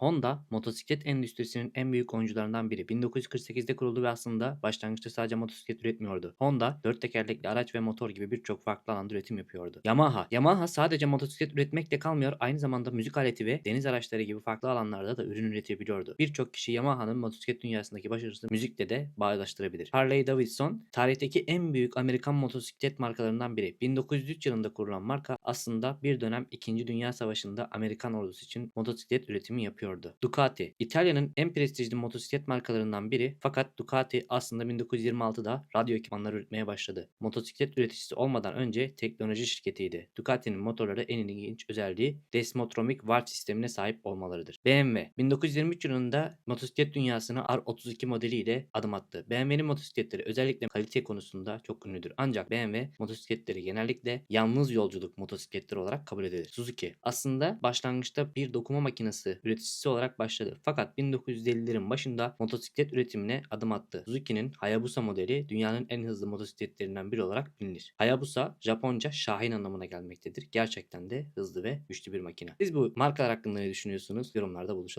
Honda, motosiklet endüstrisinin en büyük oyuncularından biri. 1948'de kuruldu ve aslında başlangıçta sadece motosiklet üretmiyordu. Honda, dört tekerlekli araç ve motor gibi birçok farklı alanda üretim yapıyordu. Yamaha, Yamaha sadece motosiklet üretmekle kalmıyor, aynı zamanda müzik aleti ve deniz araçları gibi farklı alanlarda da ürün üretebiliyordu. Birçok kişi Yamaha'nın motosiklet dünyasındaki başarısını müzikle de bağdaştırabilir. Harley Davidson, tarihteki en büyük Amerikan motosiklet markalarından biri. 1903 yılında kurulan marka aslında bir dönem 2. Dünya Savaşı'nda Amerikan ordusu için motosiklet üretimi yapıyordu. Ducati, İtalya'nın en prestijli motosiklet markalarından biri fakat Ducati aslında 1926'da radyo ekipmanları üretmeye başladı. Motosiklet üreticisi olmadan önce teknoloji şirketiydi. Ducati'nin motorları en ilginç özelliği Desmotromic Valve sistemine sahip olmalarıdır. BMW, 1923 yılında motosiklet dünyasına R32 modeliyle adım attı. BMW'nin motosikletleri özellikle kalite konusunda çok ünlüdür. Ancak BMW motosikletleri genellikle yalnız yolculuk motosikletleri olarak kabul edilir. Suzuki aslında başlangıçta bir dokuma makinesi üreticisi olarak başladı. Fakat 1950'lerin başında motosiklet üretimine adım attı. Suzuki'nin Hayabusa modeli dünyanın en hızlı motosikletlerinden biri olarak bilinir. Hayabusa Japonca şahin anlamına gelmektedir. Gerçekten de hızlı ve güçlü bir makine. Siz bu markalar hakkında ne düşünüyorsunuz? Yorumlarda buluşalım.